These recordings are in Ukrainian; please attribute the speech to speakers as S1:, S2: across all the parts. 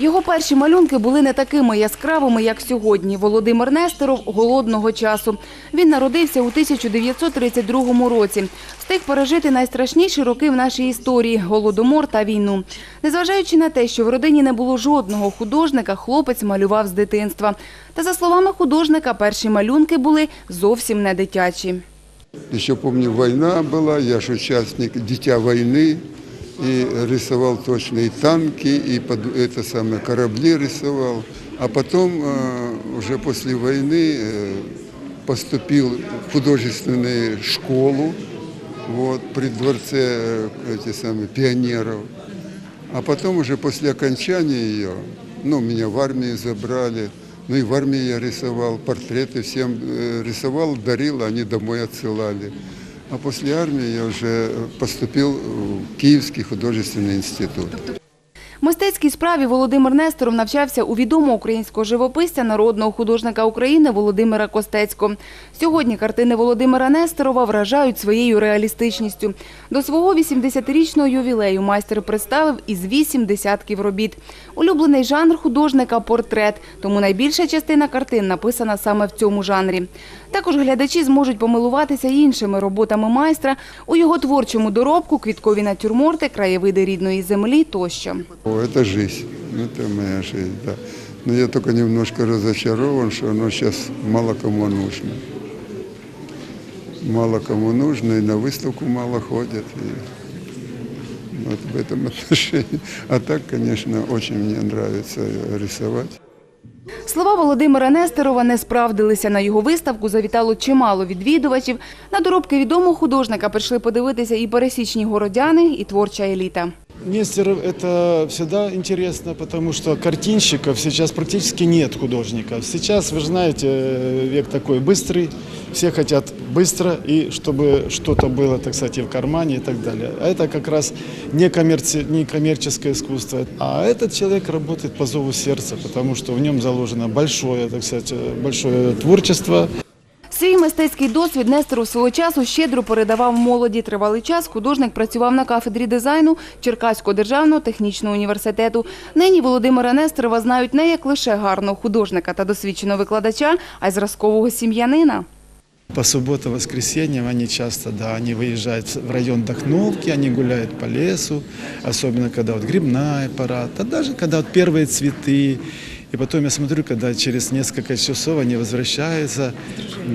S1: Його перші малюнки були не такими яскравими, як сьогодні. Володимир Нестеров голодного часу. Він народився у 1932 році. Встиг пережити найстрашніші роки в нашій історії голодомор та війну. Незважаючи на те, що в родині не було жодного художника, хлопець малював з дитинства. Та за словами художника, перші малюнки були зовсім не дитячі.
S2: Еще помню, война была, я же участник «Дитя войны», и рисовал точно и танки, и под- это самое, корабли рисовал. А потом, э, уже после войны, э, поступил в художественную школу вот, при дворце э, эти самые, пионеров. А потом уже после окончания ее, ну, меня в армию забрали, ну и в армии я рисовал, портреты всем э, рисовал, дарил, они домой отсылали. А после армии я вже поступив в Київський художественный институт.
S1: Мистецькій справі Володимир Несторов навчався у відомого українського живописця, народного художника України Володимира Костецького. Сьогодні картини Володимира Несторова вражають своєю реалістичністю. До свого 80-річного ювілею майстер представив із вісім десятків робіт. Улюблений жанр художника – портрет, тому найбільша частина картин написана саме в цьому жанрі. Також глядачі зможуть помилуватися іншими роботами майстра у його творчому доробку, квіткові натюрморти, краєвиди рідної землі тощо.
S2: О, это жизнь, это моя жизнь, да. Но я только немножко разочарован, что оно сейчас мало кому нужно. Мало кому нужно, и на выставку мало ходят. И вот в этом отношении. А так, конечно, очень мне нравится рисовать.
S1: Слова Володимира Нестерова не справдилися. На його виставку завітало чимало відвідувачів. На доробки відомого художника прийшли подивитися і пересічні городяни, і творча еліта.
S3: Нестеров это всегда интересно, потому что картинщиков сейчас практически нет художников. Сейчас, вы же знаете, э, век такой быстрый, все хотят быстро и чтобы что-то было, так сказать, и в кармане и так далее. А это как раз не, коммерци... не коммерческое искусство. А этот человек работает по зову сердца, потому что в нем заложено большое, так сказать, э, большое творчество.
S1: Свій мистецький досвід Нестеров свого часу щедро передавав молоді. Тривалий час художник працював на кафедрі дизайну Черкаського державного технічного університету. Нині Володимира Нестерова знають не як лише гарного художника та досвідченого викладача, а й зразкового сім'янина.
S3: По субботам, воскресеньям они часто, да, они выезжают в район Дохновки, они гуляют по лесу, особенно когда вот грибная пора, а даже когда вот первые цветы. И потом я смотрю, когда через несколько часов они возвращаются,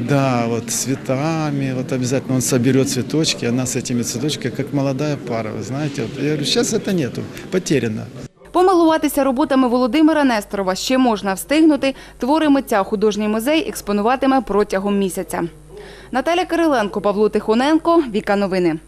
S3: да, вот с цветами, вот обязательно он соберет цветочки, она с этими цветочками, как молодая пара, вы знаете. Вот, я говорю, сейчас это нету, потеряно.
S1: Помилуватися роботами Володимира Нестерова ще можна встигнути. Твори митця художній музей експонуватиме протягом місяця. Наталя Кириленко, Павло Тихоненко, Віка Новини.